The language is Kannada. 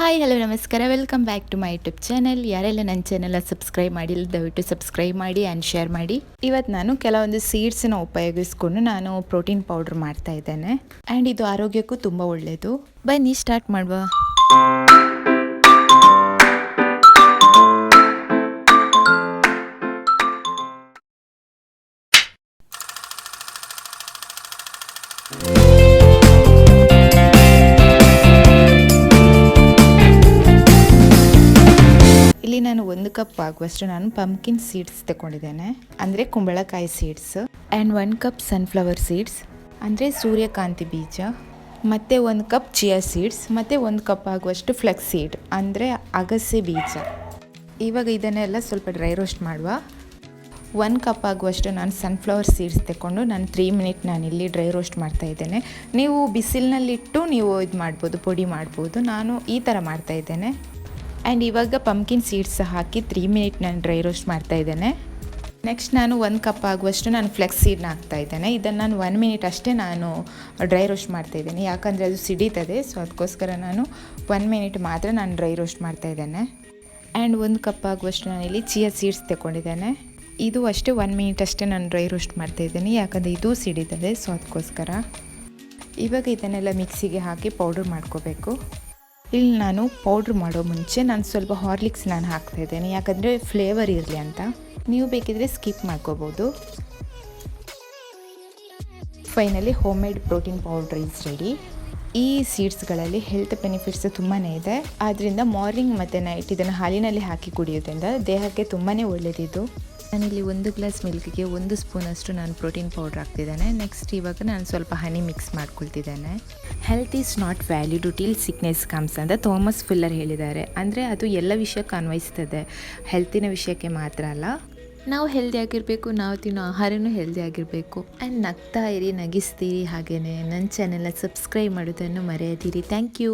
ಹಾಯ್ ಹಲೋ ನಮಸ್ಕಾರ. Welcome back to my YouTube channel ಯಾರೆಲ್ಲ ನನ್ನ ಚಾನಲ್ ಸಬ್ಸ್ಕ್ರೈಬ್ ಮಾಡಿಲ್ಲ, ದಯವಿಟ್ಟು ಸಬ್ಸ್ಕ್ರೈಬ್ ಮಾಡಿ ಆ್ಯಂಡ್ ಶೇರ್ ಮಾಡಿ. ಇವತ್ತು ನಾನು ಕೆಲವೊಂದು ಸೀಡ್ಸನ್ನ ಉಪಯೋಗಿಸ್ಕೊಂಡು ನಾನು ಪ್ರೋಟೀನ್ ಪೌಡ್ರ್ ಮಾಡ್ತಾ ಇದ್ದೇನೆ. ಆ್ಯಂಡ್ ಇದು ಆರೋಗ್ಯಕ್ಕೂ ತುಂಬ ಒಳ್ಳೆಯದು ಬನ್ನಿ ಸ್ಟಾರ್ಟ್ ಮಾಡುವ. ಇಲ್ಲಿ ನಾನು ಒಂದು ಕಪ್ ಆಗುವಷ್ಟು ನಾನು ಪಂಪ್ಕಿನ್ ಸೀಡ್ಸ್ ತಗೊಂಡಿದ್ದೇನೆ. ಅಂದರೆ ಕುಂಬಳಕಾಯಿ seeds and one cup sunflower seeds ಅಂದರೆ ಸೂರ್ಯಕಾಂತಿ ಬೀಜ, ಮತ್ತು ಒಂದು ಕಪ್ ಚಿಯಾ ಸೀಡ್ಸ್ ಮತ್ತು ಒಂದು ಕಪ್ ಆಗುವಷ್ಟು ಫ್ಲೆಕ್ಸ್ ಸೀಡ್ ಅಂದರೆ ಅಗಸೆ ಬೀಜ. ಇವಾಗ ಇದನ್ನೆಲ್ಲ ಸ್ವಲ್ಪ ಡ್ರೈ ರೋಸ್ಟ್ ಮಾಡುವ. ಒನ್ ಕಪ್ ಆಗುವಷ್ಟು ನಾನು ಸನ್ಫ್ಲವರ್ ಸೀಡ್ಸ್ ತಗೊಂಡು ನಾನು ತ್ರೀ ಮಿನಿಟ್ ನಾನು ಇಲ್ಲಿ ಡ್ರೈ ರೋಸ್ಟ್ ಮಾಡ್ತಾ ಇದ್ದೇನೆ. ನೀವು ಬಿಸಿಲಿನಲ್ಲಿಟ್ಟು ನೀವು ಇದು ಮಾಡ್ಬೋದು ಪುಡಿ ಮಾಡ್ಬೋದು. ನಾನು ಈ ಥರ ಮಾಡ್ತಾ ಇದ್ದೇನೆ. ಆ್ಯಂಡ್ ಇವಾಗ ಪಂಪ್ಕಿನ್ ಸೀಡ್ಸ್ ಹಾಕಿ ತ್ರೀ ಮಿನಿಟ್ ನಾನು ಡ್ರೈ ರೋಸ್ಟ್ ಮಾಡ್ತಾ ಇದ್ದೇನೆ. ನೆಕ್ಸ್ಟ್ ನಾನು ಒಂದು ಕಪ್ ಆಗುವಷ್ಟು ನಾನು ಫ್ಲೆಕ್ಸ್ ಸೀಡ್ನ ಹಾಕ್ತಾ ಇದ್ದೇನೆ. ಇದನ್ನು ನಾನು ಒನ್ ಮಿನಿಟ್ ಅಷ್ಟೇ ನಾನು ಡ್ರೈ ರೋಸ್ಟ್ ಮಾಡ್ತಾ ಇದ್ದೇನೆ. ಯಾಕಂದರೆ ಅದು ಸಿಡಿತದೆ ಸೊ ಅದಕ್ಕೋಸ್ಕರ ನಾನು ಒನ್ ಮಿನಿಟ್ ಮಾತ್ರ ನಾನು ಡ್ರೈ ರೋಸ್ಟ್ ಮಾಡ್ತಾ ಇದ್ದೇನೆ. ಆ್ಯಂಡ್ ಒಂದು ಕಪ್ ಆಗುವಷ್ಟು ನಾನಿಲ್ಲಿ ಚಿಯಾ ಸೀಡ್ಸ್ ತಗೊಂಡಿದ್ದೇನೆ ಇದು ಅಷ್ಟೇ ಒನ್ ಮಿನಿಟ್ ಅಷ್ಟೇ ನಾನು ಡ್ರೈ ರೋಸ್ಟ್ ಮಾಡ್ತಾ ಇದ್ದೇನೆ. ಯಾಕಂದರೆ ಇದು ಸಿಡಿತದೆ ಸೊ ಅದಕ್ಕೋಸ್ಕರ ಇವಾಗ ಇದನ್ನೆಲ್ಲ ಮಿಕ್ಸಿಗೆ ಹಾಕಿ ಪೌಡರ್ ಮಾಡ್ಕೋಬೇಕು. ಇಲ್ಲಿ ನಾನು ಪೌಡ್ರ್ ಮಾಡೋ ಮುಂಚೆ ನಾನು ಸ್ವಲ್ಪ ಹಾರ್ಲಿಕ್ಸ್ ನಾನು ಹಾಕ್ತಾ ಇದ್ದೇನೆ. ಯಾಕಂದರೆ ಫ್ಲೇವರ್ ಇರಲಿ ಅಂತ. ನೀವು ಬೇಕಿದ್ರೆ ಸ್ಕಿಪ್ ಮಾಡ್ಕೋಬೋದು. Finally home made protein powder is ready ಈ ಸೀಡ್ಸ್ಗಳಲ್ಲಿ ಹೆಲ್ತ್ ಬೆನಿಫಿಟ್ಸ್ ತುಂಬಾ ಇದೆ. ಆದ್ದರಿಂದ ಮಾರ್ನಿಂಗ್ ಮತ್ತು ನೈಟ್ ಇದನ್ನು ಹಾಲಿನಲ್ಲಿ ಹಾಕಿ ಕುಡಿಯೋದ್ರಿಂದ ದೇಹಕ್ಕೆ ತುಂಬಾ ಒಳ್ಳೆಯದಿದ್ದು ನಾನಿಲ್ಲಿ ಒಂದು ಗ್ಲಾಸ್ ಮಿಲ್ಕ್ಗೆ ಒಂದು ಸ್ಪೂನಷ್ಟು ನಾನು ಪ್ರೋಟೀನ್ ಪೌಡ್ರ್ ಹಾಕ್ತಿದ್ದೇನೆ. ನೆಕ್ಸ್ಟ್ ಇವಾಗ ನಾನು ಸ್ವಲ್ಪ honey mix ಮಾಡ್ಕೊಳ್ತಿದ್ದೇನೆ. Health is not value till sickness comes ಅಂತ ಥಾಮಸ್ ಫಿಲ್ಲರ್ ಹೇಳಿದ್ದಾರೆ. ಅಂದರೆ ಅದು ಎಲ್ಲ ವಿಷಯಕ್ಕೆ ಅನ್ವಯಿಸ್ತದೆ. ಹೆಲ್ತಿನ ವಿಷಯಕ್ಕೆ ಮಾತ್ರ ಅಲ್ಲ. ನಾವು ಹೆಲ್ದಿ ಆಗಿರಬೇಕು, ನಾವು ತಿನ್ನೋ ಆಹಾರನೂ ಹೆಲ್ದಿ ಆಗಿರಬೇಕು. ಆ್ಯಂಡ್ ನಗ್ತಾ ಇರಿ, ನಗಿಸ್ತೀರಿ ಹಾಗೆಯೇ ನನ್ನ ಚಾನೆಲ್ನ ಸಬ್ಸ್ಕ್ರೈಬ್ ಮಾಡೋದನ್ನು ಮರೆಯದಿರಿ. Thank you